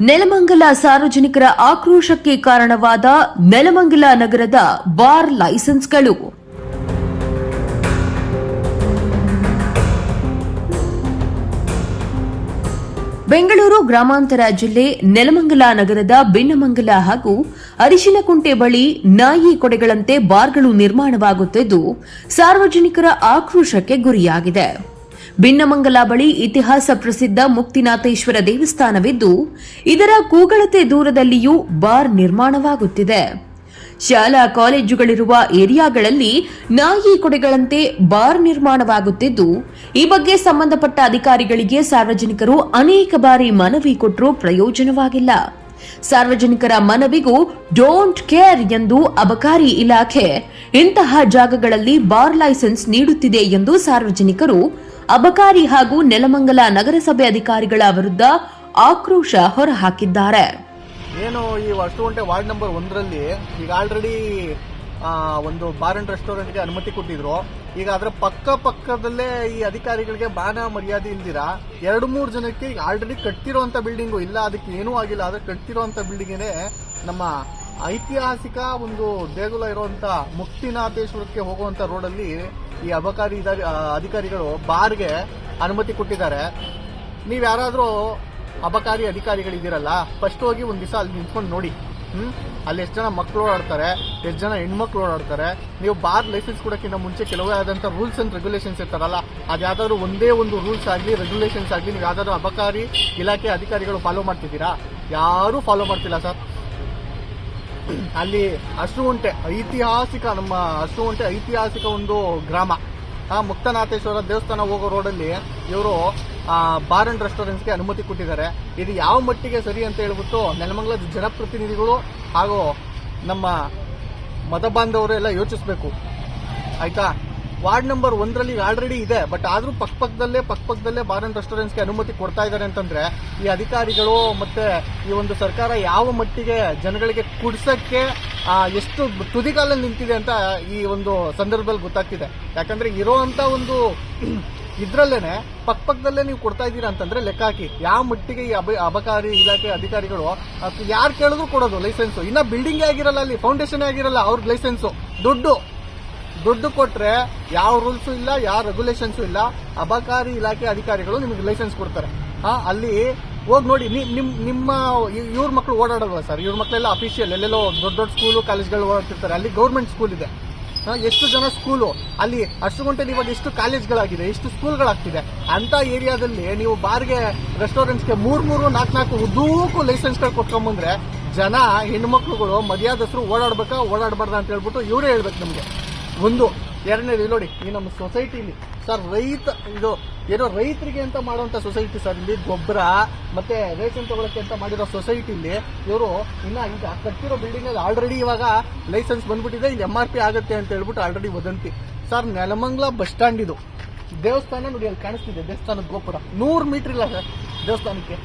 ನೆಲಮಂಗಲ ಸಾರ್ವಜನಿಕರ ಆಕ್ರೋಶಕ್ಕೆ ಕಾರಣವಾದ ನೆಲಮಂಗಲ ನಗರದ ಬಾರ್ ಲೈಸೆನ್ಸ್ಗಳು. ಬೆಂಗಳೂರು ಗ್ರಾಮಾಂತರ ಜಿಲ್ಲೆ ನೆಲಮಂಗಲ ನಗರದ ಬಿನ್ನಮಂಗಲ ಹಾಗೂ ಅರಿಶಿನಕುಂಟೆ ಬಳಿ ನಾಯಿ ಕೊಡೆಗಳಂತೆ ಬಾರ್ಗಳು ನಿರ್ಮಾಣವಾಗುತ್ತಿದ್ದು, ಸಾರ್ವಜನಿಕರ ಆಕ್ರೋಶಕ್ಕೆ ಗುರಿಯಾಗಿದೆ. ಭಿನ್ನಮಂಗಲ ಬಳಿ ಇತಿಹಾಸ ಪ್ರಸಿದ್ಧ ಮುಕ್ತಿನಾಥೇಶ್ವರ ದೇವಸ್ಥಾನವಿದ್ದು, ಇದರ ಕೂಗಳತೆ ದೂರದಲ್ಲಿಯೂ ಬಾರ್ ನಿರ್ಮಾಣವಾಗುತ್ತಿದೆ. ಶಾಲಾ ಕಾಲೇಜುಗಳಿರುವ ಏರಿಯಾಗಳಲ್ಲಿ ನಾಯಿ ಕೊಡೆಗಳಂತೆ ಬಾರ್ ನಿರ್ಮಾಣವಾಗುತ್ತಿದ್ದು, ಈ ಬಗ್ಗೆ ಸಂಬಂಧಪಟ್ಟ ಅಧಿಕಾರಿಗಳಿಗೆ ಸಾರ್ವಜನಿಕರು ಅನೇಕ ಬಾರಿ ಮನವಿ ಕೊಟ್ಟರೂ ಪ್ರಯೋಜನವಾಗಿಲ್ಲ. ಸಾರ್ವಜನಿಕರ ಮನವಿಗೂ ಡೋಂಟ್ ಕೇರ್ ಎಂದು ಅಬಕಾರಿ ಇಲಾಖೆ ಇಂತಹ ಜಾಗಗಳಲ್ಲಿ ಬಾರ್ ಲೈಸೆನ್ಸ್ ನೀಡುತ್ತಿದೆ ಎಂದು ಸಾರ್ವಜನಿಕರು ಅಬಕಾರಿ ಹಾಗೂ ನೆಲಮಂಗಲ ನಗರಸಭೆ ಅಧಿಕಾರಿಗಳ ವಿರುದ್ಧ ಆಕ್ರೋಶ ಹೊರಹಾಕಿದ್ದಾರೆ. ಏನು ಈ ವರ್ಷಗುಂಟೆ ವಾರ್ಡ್ ನಂಬರ್ ಒಂದರಲ್ಲಿ ಈಗ ಆಲ್ರೆಡಿ ಒಂದು ಬಾರ್ ಅಂಡ್ ರೆಸ್ಟೋರೆಂಟ್ಗೆ ಅನುಮತಿ ಕೊಟ್ಟಿದ್ರು. ಈಗ ಅದರ ಪಕ್ಕ ಪಕ್ಕದಲ್ಲೇ ಈ ಅಧಿಕಾರಿಗಳಿಗೆ ಬಾಣ ಮರ್ಯಾದೆ ಇಲ್ದಿರಾ? ಎರಡು ಮೂರು ಜನಕ್ಕೆ ಈಗ ಆಲ್ರೆಡಿ ಕಟ್ತಿರೋಂಥ ಬಿಲ್ಡಿಂಗು ಇಲ್ಲ, ಅದಕ್ಕೆ ಏನೂ ಆಗಿಲ್ಲ. ಆದರೆ ಕಟ್ತಿರೋಂಥ ಬಿಲ್ಡಿಂಗೇನೆ ನಮ್ಮ ಐತಿಹಾಸಿಕ ಒಂದು ದೇಗುಲ ಇರುವಂತ ಮುಕ್ತಿನಾಥೇಶ್ವರಕ್ಕೆ ಹೋಗುವಂಥ ರೋಡಲ್ಲಿ ಈ ಅಬಕಾರಿ ಅಧಿಕಾರಿಗಳು ಬಾರ್ಗೆ ಅನುಮತಿ ಕೊಟ್ಟಿದ್ದಾರೆ. ನೀವು ಯಾರಾದರೂ ಅಬಕಾರಿ ಅಧಿಕಾರಿಗಳಿದ್ದೀರಲ್ಲ ಫಸ್ಟ್ ಹೋಗಿ ಒಂದು ದಿವಸ ಅಲ್ಲಿ ನಿಂತ್ಕೊಂಡು ನೋಡಿ. ಹ್ಮ್? ಅಲ್ಲಿ ಎಷ್ಟು ಜನ ಮಕ್ಕಳು ಓಡಾಡ್ತಾರೆ, ಎಷ್ಟು ಜನ ಹೆಣ್ಮಕ್ಳು ಓಡಾಡ್ತಾರೆ, ನೀವು ಬಾರ್ ಲೈಸೆನ್ಸ್ ಕೊಡೋಕ್ಕಿಂತ ಮುಂಚೆ ಕೆಲವೇ ಆದಂಥ ರೂಲ್ಸ್ ಅಂಡ್ ರೆಗ್ಯುಲೇಷನ್ಸ್ ಇರ್ತಾರಲ್ಲ, ಅದು ಯಾವ್ದಾದ್ರು ಒಂದೇ ಒಂದು ರೂಲ್ಸ್ ಆಗಲಿ ರೆಗ್ಯುಲೇಷನ್ಸ್ ಆಗಲಿ, ನೀವು ಯಾವ್ದಾದ್ರು ಅಬಕಾರಿ ಇಲಾಖೆ ಅಧಿಕಾರಿಗಳು ಫಾಲೋ ಮಾಡ್ತಿದ್ದೀರಾ? ಯಾರೂ ಫಾಲೋ ಮಾಡ್ತಿಲ್ಲ ಸರ್. ಅಲ್ಲಿ ಅಶ್ರುಗುಂಟೆ ಐತಿಹಾಸಿಕ, ನಮ್ಮ ಅಶ್ರುಗುಂಟೆ ಐತಿಹಾಸಿಕ ಒಂದು ಗ್ರಾಮ. ಆ ಮುಕ್ತನಾಥೇಶ್ವರ ದೇವಸ್ಥಾನ ಹೋಗೋ ರೋಡಲ್ಲಿ ಇವರು ಬಾರ್ ಅಂಡ್ ರೆಸ್ಟೋರೆಂಟ್ಸ್ಗೆ ಅನುಮತಿ ಕೊಟ್ಟಿದ್ದಾರೆ. ಇದು ಯಾವ ಮಟ್ಟಿಗೆ ಸರಿ ಅಂತ ಹೇಳ್ಬಿಟ್ಟು ನೆಲಮಂಗಲದ ಜನಪ್ರತಿನಿಧಿಗಳು ಹಾಗೂ ನಮ್ಮ ಮತ ಬಾಂಧವರು ಎಲ್ಲ ಯೋಚಿಸಬೇಕು. ಆಯ್ತಾ? ವಾರ್ಡ್ ನಂಬರ್ ಒಂದರಲ್ಲಿ ಆಲ್ರೆಡಿ ಇದೆ, ಬಟ್ ಆದರೂ ಪಕ್ಕ ಪಕ್ಕದಲ್ಲೇ ಪಕ್ಕ ಪಕ್ಕದಲ್ಲೇ ಬಾರ್ ಅಂಡ್ ರೆಸ್ಟೋರೆಂಟ್ಸ್ಗೆ ಅನುಮತಿ ಕೊಡ್ತಾ ಇದ್ದಾರೆ ಅಂತಂದ್ರೆ ಈ ಅಧಿಕಾರಿಗಳು ಮತ್ತೆ ಈ ಒಂದು ಸರ್ಕಾರ ಯಾವ ಮಟ್ಟಿಗೆ ಜನಗಳಿಗೆ ಕುಡ್ಸಕ್ಕೆ ಎಷ್ಟು ತುದಿಗಾಲಲ್ಲಿ ನಿಂತಿದೆ ಅಂತ ಈ ಒಂದು ಸಂದರ್ಭದಲ್ಲಿ ಗೊತ್ತಾಗ್ತಿದೆ. ಯಾಕಂದ್ರೆ ಇರೋಂತ ಒಂದು ಇದರಲ್ಲೇ ಪಕ್ಕ ಪಕ್ಕದಲ್ಲೇ ನೀವು ಕೊಡ್ತಾ ಇದ್ದೀರಾ ಅಂತಂದ್ರೆ ಲೆಕ್ಕ ಹಾಕಿ. ಯಾವ ಮಟ್ಟಿಗೆ ಈ ಅಬ, ಅಬಕಾರಿ ಇಲಾಖೆ ಅಧಿಕಾರಿಗಳು ಯಾರು ಕೇಳಿದ್ರು ಕೊಡೋದು ಲೈಸೆನ್ಸ್. ಇನ್ನ ಬಿಲ್ಡಿಂಗ್ ಆಗಿರಲ್ಲ ಅಲ್ಲಿ ಫೌಂಡೇಶನ್ ಆಗಿರಲ್ಲ ಅವ್ರ ಲೈಸೆನ್ಸ್. ದುಡ್ಡು. ದುಡ್ಡು ಕೊಟ್ರೆ ಯಾವ ರೂಲ್ಸು ಇಲ್ಲ, ಯಾವ ರೆಗ್ಯುಲೇಷನ್ಸು ಇಲ್ಲ, ಅಬಕಾರಿ ಇಲಾಖೆ ಅಧಿಕಾರಿಗಳು ನಿಮಗೆ ಲೈಸೆನ್ಸ್ ಕೊಡ್ತಾರೆ. ಹಾ, ಅಲ್ಲಿ ಹೋಗಿ ನೋಡಿ ನಿಮ್ಮ ನಿಮ್, ನಿಮ್ಮ ಇವ್ರ ಮಕ್ಕಳು ಓಡಾಡಲ್ವಾ ಸರ್ ಇವ್ರ ಮಕ್ಕಳೆಲ್ಲ ಅಫಿಷಿಯಲ್ ಎಲ್ಲೆಲ್ಲೋ ದೊಡ್ಡ ದೊಡ್ಡ ಸ್ಕೂಲು ಕಾಲೇಜ್ಗಳು ಓಡಾಡ್ತಿರ್ತಾರೆ. ಅಲ್ಲಿ ಗೌರ್ಮೆಂಟ್ ಸ್ಕೂಲ್ ಇದೆ. ಎಷ್ಟು ಜನ ಸ್ಕೂಲು ಅಲ್ಲಿ ಅಷ್ಟು ಗಂಟೆ ಇವಾಗ ಎಷ್ಟು ಕಾಲೇಜ್ಗಳಾಗಿದೆ ಎಷ್ಟು ಸ್ಕೂಲ್ಗಳಾಗ್ತಿದೆ ಅಂತ ಏರಿಯಾದಲ್ಲಿ ನೀವು ಬಾರ್ಗೆ ರೆಸ್ಟೋರೆಂಟ್ಸ್ಗೆ ಮೂರ್, ಮೂರು, ನಾಲ್ಕು ನಾಲ್ಕು ಉದ್ದೂಕು ಲೈಸೆನ್ಸ್ಗಳು ಕೊಟ್ಕೊಂಬಂದ್ರೆ ಜನ ಹೆಣ್ಮಕ್ಳುಗಳು ಮರ್ಯಾದಸ್ರು ಓಡಾಡ್ಬೇಕಾ, ಓಡಾಡಬಾರ್ದ ಅಂತ ಹೇಳ್ಬಿಟ್ಟು ಇವರೇ ಹೇಳ್ಬೇಕು ನಮಗೆ. ಒಂದು ಎರಡನೇದು ನೋಡಿ, ಈ ನಮ್ಮ ಸೊಸೈಟಿಲಿ ಸರ್ ರೈತ, ಇದು ಏನೋ ರೈತರಿಗೆ ಅಂತ ಮಾಡುವಂತ ಸೊಸೈಟಿ ಸರ್ ಇಲ್ಲಿ ಗೊಬ್ಬರ, ಮತ್ತೆ ರೇಷನ್ ತಗೊಳಕ್ಕೆ ಅಂತ ಮಾಡಿರೋ ಸೊಸೈಟಿಲಿ ಇವರು ಇನ್ನ ಈಗ ಕಟ್ಟಿರೋ ಬಿಲ್ಡಿಂಗ್ ಅಲ್ಲಿ ಆಲ್ರೆಡಿ ಇವಾಗ ಲೈಸೆನ್ಸ್ ಬಂದ್ಬಿಟ್ಟಿದೆ, ಇಲ್ಲಿ ಎಂ ಆರ್ ಪಿ ಆಗುತ್ತೆ ಅಂತ ಹೇಳ್ಬಿಟ್ಟು ಆಲ್ರೆಡಿ ವದಂತಿ. ಸರ್ ನೆಲಮಂಗ್ಲ ಬಸ್ ಸ್ಟ್ಯಾಂಡ್ ಇದು. ದೇವಸ್ಥಾನ ನೋಡಿ ಅಲ್ಲಿ ಕಾಣಿಸ್ತಿದೆ, ದೇವಸ್ಥಾನದ ಗೋಪುರ. ನೂರು ಮೀಟರ್ ಇಲ್ಲ ಸರ್ ದೇವಸ್ಥಾನಕ್ಕೆ.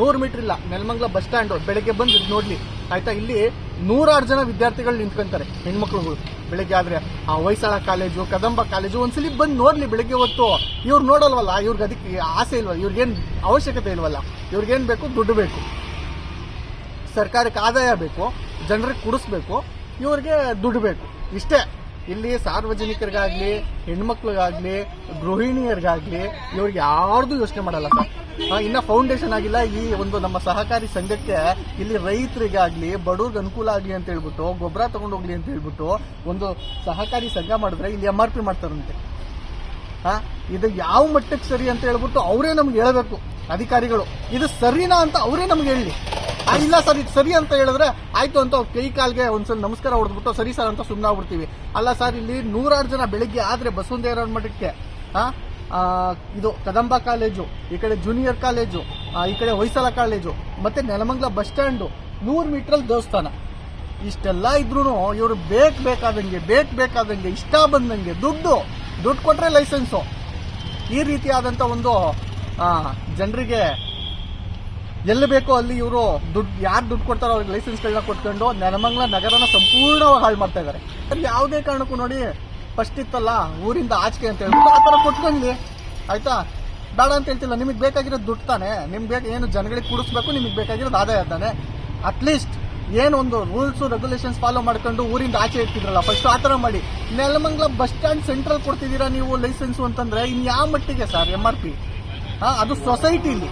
ನೂರು ಮೀಟರ್ ಇಲ್ಲ, ನೆಲಮಂಗ್ಲ ಬಸ್ ಸ್ಟ್ಯಾಂಡ್ ಬೆಳಗ್ಗೆ ಬಂದು ನೋಡ್ಲಿ. ಆಯ್ತಾ? ಇಲ್ಲಿ ನೂರಾರು ಜನ ವಿದ್ಯಾರ್ಥಿಗಳು ನಿಂತ್ಕೊಂತಾರೆ ಹೆಣ್ಮಕ್ಳುಗಳು. ಬೆಳಗ್ಗೆ ಆದ್ರೆ ಆ ಹೊಯ್ಸಳ ಕಾಲೇಜು, ಕದಂಬ ಕಾಲೇಜು ಒಂದ್ಸಲಿ ಬಂದು ನೋಡ್ಲಿ ಬೆಳಗ್ಗೆ ಹೊತ್ತು. ಇವ್ರು ನೋಡಲ್ವಲ್ಲ, ಇವ್ರಿಗೆ ಅದಕ್ಕೆ ಆಸೆ ಇಲ್ವಲ್ಲ ಇವ್ರಿಗೇನ್ ಅವಶ್ಯಕತೆ ಇಲ್ವಲ್ಲ ಇವ್ರಿಗೇನ್ ಬೇಕು, ದುಡ್ಡು ಬೇಕು. ಸರ್ಕಾರಕ್ಕೆ ಆದಾಯ ಬೇಕು, ಜನರಿಗೆ ಕುಡಿಸ್ಬೇಕು, ಇವ್ರಿಗೆ ದುಡ್ಡು ಬೇಕು. ಇಷ್ಟೇ. ಇಲ್ಲಿ ಸಾರ್ವಜನಿಕರಿಗಾಗ್ಲಿ, ಹೆಣ್ಮಕ್ಳಿಗಾಗ್ಲಿ, ಗೃಹಿಣಿಯರಿಗಾಗ್ಲಿ ಇವ್ರಿಗೆ ಯಾರ್ದು ಯೋಚನೆ ಮಾಡಲ್ಲ ಸರ್. ಇನ್ನ ಫೌಂಡೇಶನ್ ಆಗಿಲ್ಲ. ಈ ಒಂದು ನಮ್ಮ ಸಹಕಾರಿ ಸಂಘಕ್ಕೆ ಇಲ್ಲಿ ರೈತರಿಗಾಗ್ಲಿ, ಬಡವ್ರಿಗೆ ಅನುಕೂಲ ಆಗ್ಲಿ ಅಂತ ಹೇಳ್ಬಿಟ್ಟು, ಗೊಬ್ಬರ ತಗೊಂಡು ಹೋಗ್ಲಿ ಅಂತ ಹೇಳ್ಬಿಟ್ಟು ಒಂದು ಸಹಕಾರಿ ಸಂಘ ಮಾಡಿದ್ರೆ ಇಲ್ಲಿ ಎಂ ಆರ್ ಪಿ ಮಾಡ್ತಾರಂತೆ. ಹಾ ಇದು ಯಾವ ಮಟ್ಟಕ್ಕೆ ಸರಿ ಅಂತ ಹೇಳ್ಬಿಟ್ಟು ಅವರೇ ನಮ್ಗೆ ಹೇಳಬೇಕು, ಅಧಿಕಾರಿಗಳು. ಇದು ಸರಿನಾ ಅಂತ ಅವರೇ ನಮ್ಗೆ ಹೇಳಿ. ಇಲ್ಲ ಸರ್, ಇದು ಸರಿ ಅಂತ ಹೇಳಿದ್ರೆ ಆಯ್ತು ಅಂತ ಕೈ ಕಾಲ್ಗೆ ಒಂದ್ಸಲ ನಮಸ್ಕಾರ ಹೊಡೆದ್ಬಿಟ್ಟು ಸರಿ ಸರ್ ಅಂತ ಸುಮ್ಮನೆ ಆಗ್ಬಿಡ್ತೀವಿ ಅಲ್ಲ ಸರ್, ಇಲ್ಲಿ ನೂರಾರು ಜನ ಬೆಳಿಗ್ಗೆ ಆದ್ರೆ ಬಸವಂತೇರ ಮಠಕ್ಕೆ ಹಾ ಇದು ಕದಂಬ ಕಾಲೇಜು, ಈ ಕಡೆ ಜೂನಿಯರ್ ಕಾಲೇಜು ಈ ಕಡೆ ಹೊಯ್ಸಲ ಕಾಲೇಜು, ಮತ್ತೆ ನೆಲಮಂಗ್ಲ ಬಸ್ ಸ್ಟ್ಯಾಂಡು, ನೂರು ಮೀಟ್ರಲ್ಲಿ ದೇವಸ್ಥಾನ. ಇಷ್ಟೆಲ್ಲ ಇದ್ರೂ ಇವರು ಬೇಕ್ ಬೇಕಾದಂಗೆ ಬೇಕ್ ಬೇಕಾದಂಗೆ, ಇಷ್ಟ ಬಂದಂಗೆ ದುಡ್ಡು ದುಡ್ಡು ಕೊಟ್ರೆ ಲೈಸೆನ್ಸು. ಈ ರೀತಿಯಾದಂಥ ಒಂದು ಜನರಿಗೆ ಎಲ್ಲಿ ಬೇಕೋ ಅಲ್ಲಿ ಇವರು ದುಡ್ಡು ಯಾರು ದುಡ್ಡು ಕೊಡ್ತಾರೋ ಅವ್ರಿಗೆ ಲೈಸೆನ್ಸ್ಗಳನ್ನ ಕೊಟ್ಕೊಂಡು ನೆಲಮಂಗ್ಲ ನಗರನ ಸಂಪೂರ್ಣವಾಗಿ ಹಾಳು ಮಾಡ್ತಾ ಇದ್ದಾರೆ ಯಾವುದೇ ಕಾರಣಕ್ಕೂ ನೋಡಿ ಫಸ್ಟ್ ಇತ್ತಲ್ಲ, ಊರಿಂದ ಆಚೆಗೆ ಅಂತ ಹೇಳಿ. ಆ ಥರ ಕೊಟ್ಕೊಂಡ್ಲಿ ಆಯ್ತಾ? ಬೇಡ ಅಂತ ಹೇಳ್ತಿಲ್ಲ. ನಿಮಗೆ ಬೇಕಾಗಿರೋದು ದುಡ್ಡು ತಾನೆ. ನಿಮ್ಗೆ ಬೇಕು ಏನು ಜನಗಳಿಗೆ ಕುಡಿಸ್ಬೇಕು, ನಿಮಗೆ ಬೇಕಾಗಿರೋದು ಆದಾಯ ತಾನೆ. ಅಟ್ಲೀಸ್ಟ್ ಏನು ಒಂದು ರೂಲ್ಸ್ ರೆಗ್ಯುಲೇಷನ್ಸ್ ಫಾಲೋ ಮಾಡ್ಕೊಂಡು ಊರಿಂದ ಆಚೆ ಇರ್ತಿದ್ರಲ್ಲ ಫಸ್ಟ್ ಆ ಥರ ಮಾಡಿ. ನೆಲಮಂಗ್ಲ ಬಸ್ ಸ್ಟ್ಯಾಂಡ್ ಸೆಂಟ್ರಲ್ ಕೊಡ್ತಿದ್ದೀರಾ ನೀವು ಲೈಸೆನ್ಸು ಅಂತಂದ್ರೆ, ಇನ್ ಯಾವ ಮಟ್ಟಿಗೆ ಸರ್ ಎಂ ಆರ್ ಪಿ ಅದು ಸೊಸೈಟಿಲಿ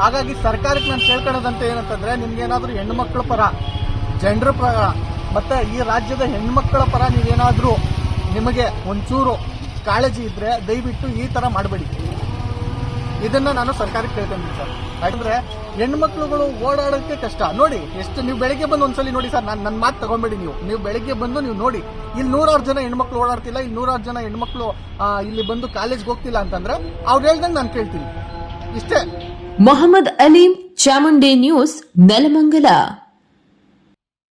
ಹಾಗಾಗಿ ಸರ್ಕಾರಕ್ಕೆ ನಾನು ಕೇಳ್ಕೊಳ್ಳೋದಂತ ಏನಂತಂದ್ರೆ ಹೆಣ್ಣು ಹೆಣ್ಮಕ್ಳ ಪರ ಜನರ ಪರ, ಮತ್ತೆ ಈ ರಾಜ್ಯದ ಹೆಣ್ಮಕ್ಳ ಪರ ನೀವೇನಾದ್ರೂ ನಿಮಗೆ ಒಂಚೂರು ಕಾಳಜಿ ಇದ್ರೆ ದಯವಿಟ್ಟು ಈ ತರ ಮಾಡಬೇಡಿ. ಇದನ್ನ ನಾನು ಸರ್ಕಾರಕ್ಕೆ ಕೇಳ್ತೇನೆ ಸರ್ ಯಾಕಂದ್ರೆ ಹೆಣ್ಮಕ್ಳುಗಳು ಓಡಾಡೋಕೆ ಕಷ್ಟ. ನೋಡಿ, ಎಷ್ಟು ನೀವು ಬೆಳಿಗ್ಗೆ ಬಂದು ಒಂದ್ಸಲಿ ನೋಡಿ ಸರ್, ನಾನು ನನ್ನ ಮಾತು ತಗೊಂಬೇಡಿ ನೀವು. ನೀವು ಬೆಳಿಗ್ಗೆ ಬಂದು ನೀವು ನೋಡಿ, ಇಲ್ಲಿ ನೂರಾರು ಜನ ಹೆಣ್ಮಕ್ಳು ಓಡಾಡ್ತಿಲ್ಲ, ಇಲ್ಲಿ ನೂರಾರು ಜನ ಹೆಣ್ಮಕ್ಳು ಇಲ್ಲಿ ಬಂದು ಕಾಲೇಜ್ಗೆ ಹೋಗ್ತಿಲ್ಲ ಅಂತಂದ್ರೆ ಅವ್ರು ಹೇಳ್ದಂಗೆ ನಾನು ಕೇಳ್ತೀನಿ. ಇಷ್ಟೇ. ಮೊಹಮ್ಮದ್ ಅಲೀಂ ಚಾಮುಂಡಿ ನ್ಯೂಸ್, ನೆಲಮಂಗಲ.